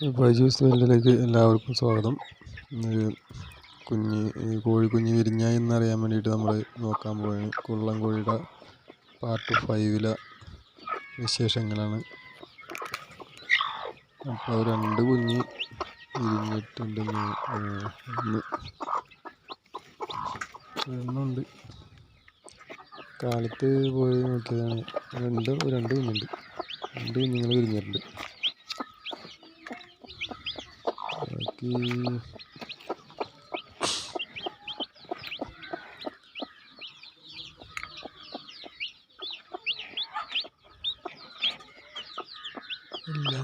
ബൈജൂസ് വേൾഡിലേക്ക് എല്ലാവർക്കും സ്വാഗതം. കുഞ്ഞ് കോഴിക്കുഞ്ഞ് വിരിഞ്ഞ എന്നറിയാൻ വേണ്ടിയിട്ട് നമ്മൾ നോക്കാൻ പോവുകയാണ് കുള്ളം കോഴിയുടെ പാർട്ട് ഫൈവിലെ വിശേഷങ്ങളാണ്. അപ്പോൾ രണ്ട് കുഞ്ഞ് വിരിഞ്ഞിട്ടുണ്ടെന്ന് ഒന്ന് ഒരെണ്ണമുണ്ട് കാലത്ത് പോയി നോക്കിയതാണ്. രണ്ട് രണ്ട് കുഞ്ഞുണ്ട്. രണ്ട് കുഞ്ഞുങ്ങൾ വിരിഞ്ഞിട്ടുണ്ട് ബാക്കി എല്ലാ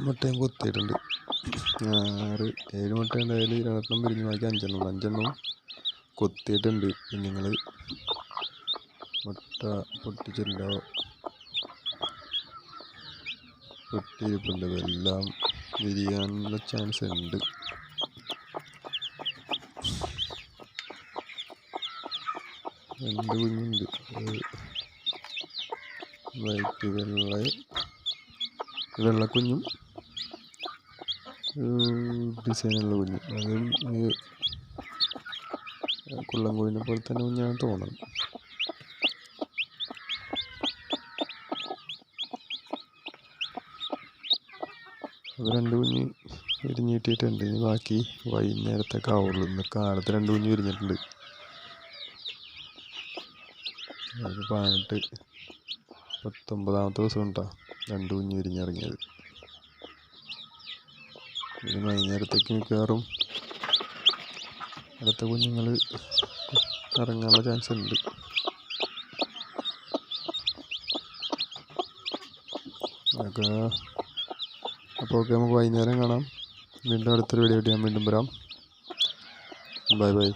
മുട്ടയും കൊത്തിയിട്ടുണ്ട്. ആറ് ഏഴ് മുട്ട ഉണ്ടായാലും രണ്ടെണ്ണം പിരിഞ്ഞു ബാക്കി അഞ്ചെണ്ണം അഞ്ചെണ്ണം കൊത്തിയിട്ടുണ്ട്. കുഞ്ഞുങ്ങൾ മുട്ട പൊട്ടിച്ചിട്ടുണ്ടാവും പൊട്ടിയിരിപ്പുണ്ട്. എല്ലാം വിരിയാനുള്ള ചാൻസ് ഉണ്ട്. രണ്ട് കുഞ്ഞുണ്ട്. വൈറ്റ് വെള്ള വെള്ളക്കുഞ്ഞും ഡിസൈനുള്ള കുഞ്ഞും. അതും കുള്ളം കുള്ളൻ കോഴിനെ പോലെ തന്നെ കുഞ്ഞാണ് തോന്നുന്നു അത് രണ്ട് കുഞ്ഞ് വിരിഞ്ഞ് കിട്ടിയിട്ടുണ്ട്. ഇനി ബാക്കി വൈകുന്നേരത്തേക്ക് ആവുള്ളൂ. ഇന്ന് കാലത്ത് രണ്ട് കുഞ്ഞ് വിരിഞ്ഞിട്ടുണ്ട്. അത് പതിനെട്ട് പത്തൊമ്പതാമത്തെ ദിവസം ഉണ്ടാ രണ്ട് കുഞ്ഞ് വിരിഞ്ഞിറങ്ങിയത്. ഇനി വൈകുന്നേരത്തേക്ക് മിക്കവാറും അടുത്ത കുഞ്ഞുങ്ങൾ ഇറങ്ങാനുള്ള ചാൻസ് ഉണ്ട് അതൊക്കെ അപ്പോൾ ഓക്കെ നമുക്ക് വൈകുന്നേരം കാണാം. വീണ്ടും അടുത്തൊരു വീഡിയോ ഞാൻ വീണ്ടും വരാം. Bye bye.